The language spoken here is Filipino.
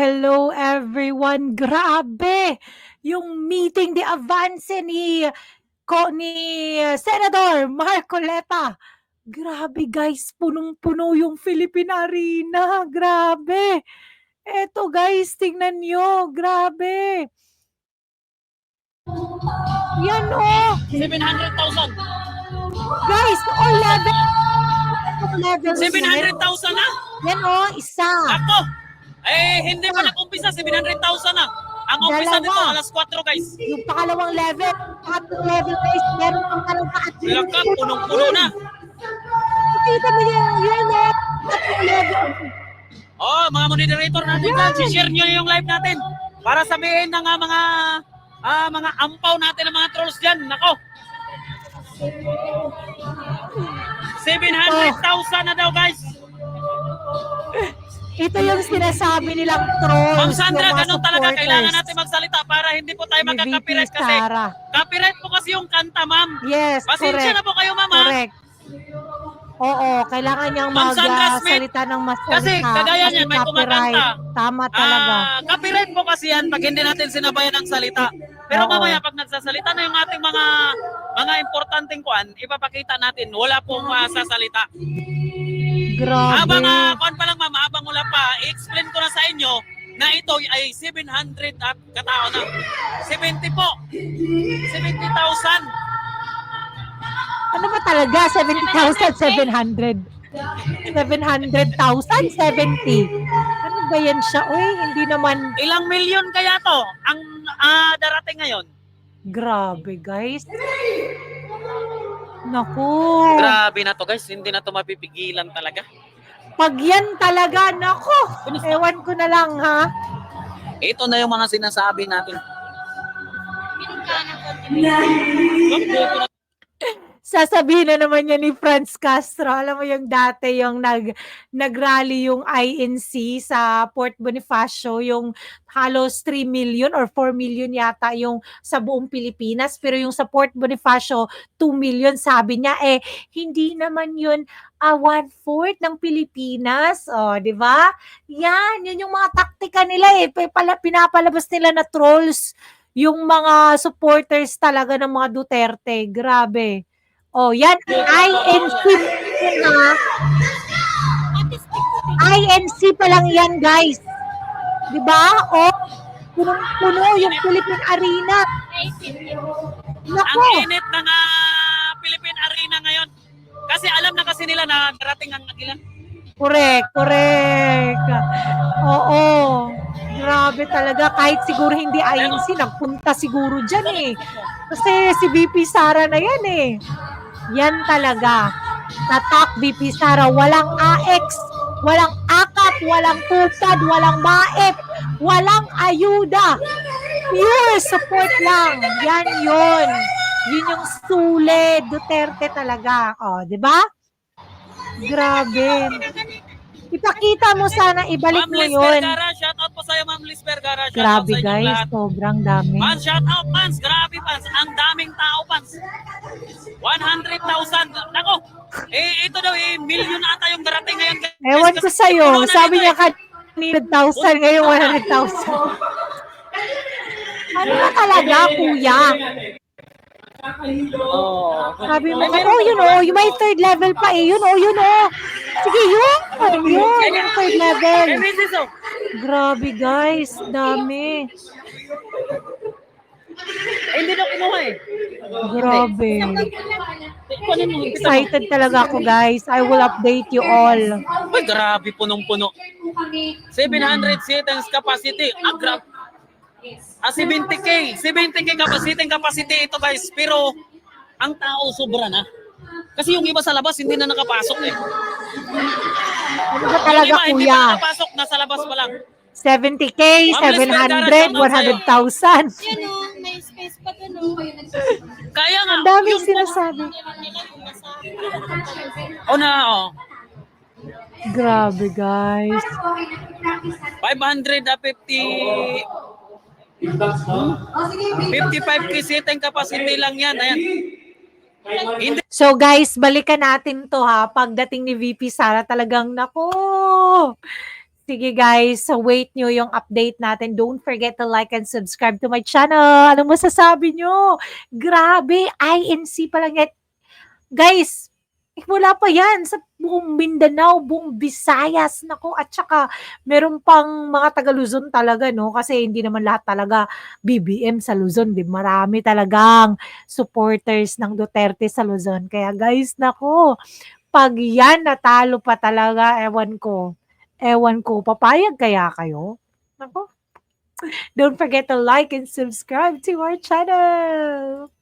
hello everyone. Grabe! Yung meeting de avance ni ko ni Senador Marcoleta. Grabe guys, punong-puno yung Philippine Arena. Grabe. Eto guys, tingnan nyo. Grabe. Yan oh. 700,000. Guys, all. Level 700,000 na? Yan oh, isa. Ako! Eh, hindi pa nag-umpisa, 700,000 na. Ang umpisa Dalawa. nito, alas 4 guys. Yung pangalawang level, pangatlong level guys, meron pang talaga at Laka, punong-puno na. Kita mo yung yun eh. Tatlong level. Oh, mga moderator natin dyan, share nyo yung live natin. Para sabihin ng ah, mga ah, mga ampaw natin ng mga trolls dyan. Nako. 700,000 na daw guys. Ito yung sinasabi nilang trolls. Ma'am Sandra, ganun talaga. Kailangan natin magsalita para hindi po tayo magka-copyright kasi. Sara. Copyright po kasi yung kanta, ma'am. Yes, Pasensya correct. na po kayo, ma'am. ha? Correct. Oo, kailangan niyang Ma'am Sandra Smith, magsalita ng mas kasi kagaya niyan, may copyright. kumakanta. Tama talaga. Ah, copyright po kasi yan pag hindi natin sinabayan ng salita. Pero Oo. mamaya pag nagsasalita na yung ating mga mga importanteng kuan, ipapakita natin wala pong uh, sasalita. Grabe. Habang uh, kuan pa wala pa, i-explain ko na sa inyo na ito ay 700 at katao na. 70 po. 70,000. ano ba talaga? 70,700. 700,000? 70. Ano ba yan siya? Uy, hindi naman Ilang milyon kaya to ang ah, darating ngayon? grabe, guys. Naku. Grabe na to guys, hindi na to mapipigilan talaga. Pag yan talaga, nako. Ewan ko na lang, ha? Ito na yung mga sinasabi natin. Sasabihin na naman niya ni Franz Castro. Alam mo yung dati yung nag, nag-rally yung INC sa Port Bonifacio, yung halos 3 million or 4 million yata yung sa buong Pilipinas. Pero yung sa Port Bonifacio, 2 million sabi niya. Eh, hindi naman yun a one-fourth ng Pilipinas. O, di ba? Yan, yun yung mga taktika nila eh. Pa- Pala, pinapalabas nila na trolls yung mga supporters talaga ng mga Duterte. Grabe. Oh, yan INC yun ha. INC pa lang yan, guys. 'Di ba? Oh, punong-puno yung Philippine Arena. Nako. Ang init ng ah, Philippine Arena ngayon. Kasi alam na kasi nila na darating ang ilan. Correct, correct. Oo. Grabe talaga. Kahit siguro hindi INC, nagpunta siguro dyan eh. Kasi si VP Sara na yan eh. Yan talaga. Tatak VP Sara. Walang AX, walang akap, walang tupad, walang maep, walang ayuda. Pure support lang. Yan yun. Yun yung sule Duterte talaga. O, di ba? Grabe. Ipakita mo sana, ibalik Ma'am mo Liz yun. Vergara, shout out po sa'yo Ma'am Liz Vergara. Shout out Grabe sa inyong guys, lahat. sobrang dami. Man, shout out fans. Grabe fans. Ang daming tao fans. 100,000. Nako. Eh, ito daw eh, million ata yung darating ngayon. guys. Ewan ko Kasi sa'yo, na sabi niya eh. kanina 100,000, ngayon 100,000. Ano ba talaga, kuya? Oh. Sabi mo, oh, yun oh, yung may third level pa eh, yun oh, yun oh. Sige, yun, yun, yung third level. Grabe guys, dami. Hindi na kinuha eh. Grabe. Excited talaga ako guys. I will update you all. Ay, grabe, punong-puno. 700 seatings capacity. Ah, grabe. Ah, 70k. 70k capacity capacity ito guys. Pero, ang tao sobra na. Kasi yung iba sa labas, hindi na nakapasok eh. Ano ba talaga iba, hindi kuya? na nakapasok, nasa labas pa lang. 70k, Ma'am, let's 700, 100,000. Yan o, may space pa dun o. Kaya nga, Ang daming yung- sinasabi. Nasa... Oh na, oh. Grabe guys. 500 na 50... 55k seating capacity lang yan. Ayan. So guys, balikan natin to ha. Pagdating ni VP Sara talagang nako. Sige guys, so wait nyo yung update natin. Don't forget to like and subscribe to my channel. Anong masasabi nyo? Grabe, INC pa lang yan. Guys, eh, wala pa yan sa buong Mindanao, buong Visayas, nako, at saka meron pang mga taga Luzon talaga, no? Kasi hindi naman lahat talaga BBM sa Luzon, di marami talagang supporters ng Duterte sa Luzon. Kaya guys, nako, pag yan natalo pa talaga, ewan ko, ewan ko, papayag kaya kayo? Nako. Don't forget to like and subscribe to our channel.